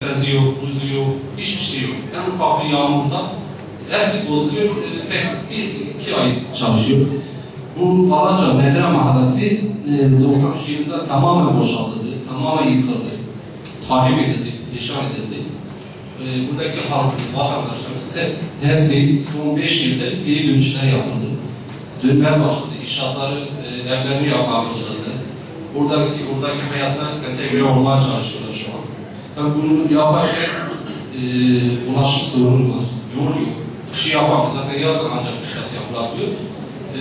Gazı yok, buzu yok, hiçbir şey yok. En ufak bir yağmurda hepsi bozuluyor. E, tek bir, iki ay çalışıyor. Bu Alaca Medre Mahallesi e, 93 yılında tamamen boşaltıldı, tamamen yıkıldı, tahrip edildi, inşa edildi. E, buradaki halkımız, vatandaşlarımız da hepsi son 5 yılda geri dönüşler yapıldı. Dönmeye başladı, inşaatları, e, evlerini yapmaya başladı. Buradaki, buradaki hayatlar entegre olmaya çalışıyorlar Tabii bunu yaparken e, ulaşım sorunu var. Yok. Bir şey yapamıyor. Zaten yazın ancak inşaat yapılabiliyor.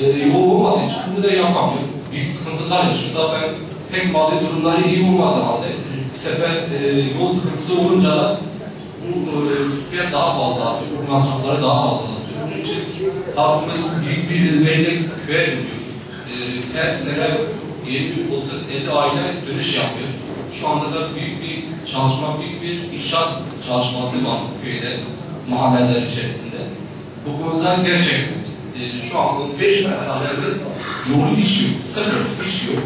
E, yol olmadığı için bunu da yapamıyor. Büyük sıkıntılar yaşıyor. Zaten pek maddi durumları iyi olmadığı halde bu sefer e, yol sıkıntısı olunca da bu e, daha fazla artıyor. Bu masrafları daha fazla artıyor. Bunun için halkımız büyük bir hizmetle köye dönüyor. E, her sene 20-30-50 aile dönüş yapıyor. Şu anda da büyük bir çalışma, büyük bir inşaat çalışması var köyde, mahalleler içerisinde. Bu konuda gerçekten e, şu an 5 mahallelerimiz yolu iş yok, sıfır iş yok.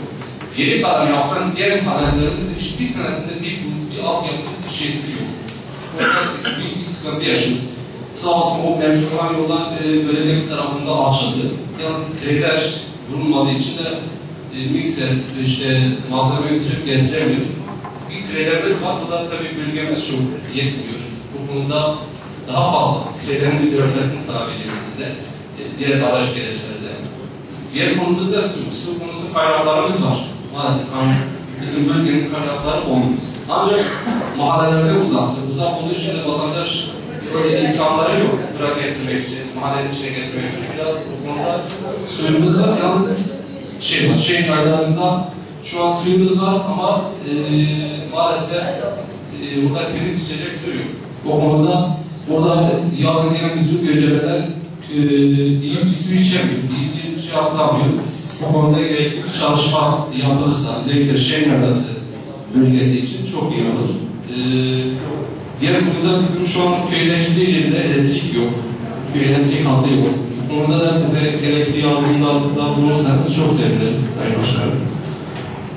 Geri kalan yapılan diğer mahallelerimizin hiçbir tanesinde bir buz, bir altyapı, bir şeysi yok. Konuda büyük bir sıkıntı yaşıyoruz. Sağ olsun o mevcut olan yollar e, belediyemiz tarafından açıldı. Yalnız krediler vurulmadığı için de e, mikser, işte malzeme götürüp getiremiyor. Bir kredilerimiz var, bu da tabii bölgemiz çok yetmiyor. Bu konuda daha fazla kredilerin bir görmesini talep ediyoruz sizde. E, diğer baraj gereçlerde. Diğer konumuz da su. Su konusu kaynaklarımız var. Maalesef yani bizim bölgenin kaynakları olmuyor. Ancak mahallelerde uzaktır. Uzak olduğu için de vatandaş böyle imkanları yok. Buraya getirmek için, mahallenin içine getirmek için. Biraz bu konuda suyumuz var. Yalnız şey var, şehir yaylarımızda şu an suyumuz var ama e, maalesef e, burada temiz içecek su yok. O konuda burada yazın gelen bütün göçebeler e, iyi bir su içemiyor, iyi şey atlamıyor. Bu konuda gerekli bir çalışma yapılırsa, özellikle şehir yarası bölgesi için çok iyi olur. E, diğer konuda bizim şu an köyleştiği yerinde elektrik yok. Bir elektrik hattı yok. Konuda da bize gerekli yardımlarda bulursanız çok seviniriz Sayın Başkanım.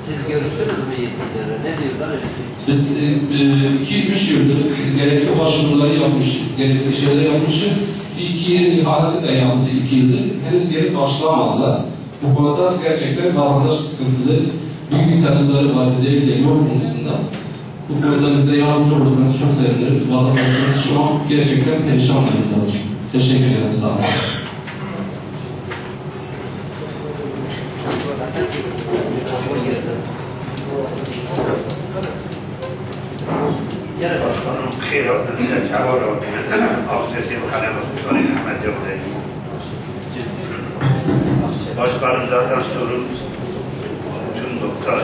Siz görüştünüz mü yetkililerle? Ne diyorlar? Biz 2-3 yıldır gerekli başvuruları yapmışız, gerekli şeyler yapmışız. Bir iki ihalesi de yaptı 2 yıldır. Henüz gelip başlamadılar. Bu konuda gerçekten vatandaş sıkıntılı. Büyük bir talepleri var özellikle yol konusunda. Bu konuda bize yardımcı olursanız çok seviniriz. Vatandaşlarımız şu an gerçekten perişan durumdalar. Teşekkür ederim. Sağ olun. Ciro, se Ciavoro, Obsesiv Kalem Turin Ahmet Yolday. Başkanım zaten sorun tüm doktor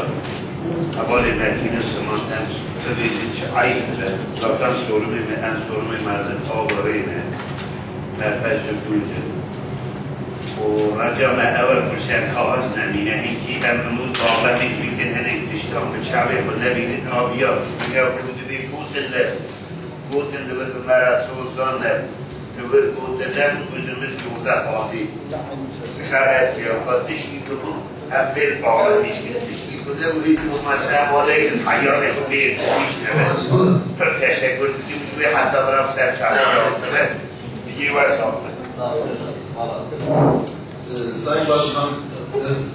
Abali Merkini Sıman'dan tabii hiç aynı da zaten sorun en sorun mi mazim tavarıyla merfesi buydu. O racama evvel kuşen kavaz nemine hinki ben mumut bir gün henek diştan bıçağı bu nebinin abiyat. Ya kudu bir kudille. كنت بيقول اللي قلت اللي بدو مرا سوزان اللي قلت اللي gözümüz yolda kaldı. Dışarı ya o dişki kumu hep bir bağlamış ki dişki kumu bu hiç olmazsa oraya hayal et bir işte ben teşekkür ederim şu hatta bırak sen çağırıyor. Bir var sağlık. Sağ olun. Valla. Ee, Sayın Başkan,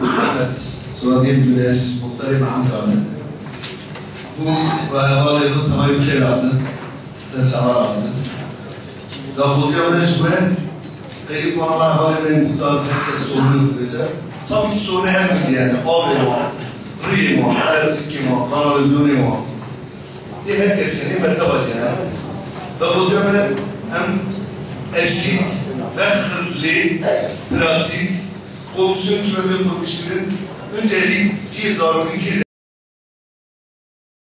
Ahmet Suadil Güneş, Muhtarı Mahamkane. Bu ve valinin tamayı Keratı, teşahar aldı. Dafuzya meşgule, kayıp bana valinin muhtar herkes sorunu bize. Tabii ki sorunu hem bir yani, abi var, rıy var, erziki var, kanalizoni var. Bir herkes seni mertebe yani. Dafuzya hem eşit ve hızlı, pratik, komisyon gibi bir komisyonun önceliği zaruri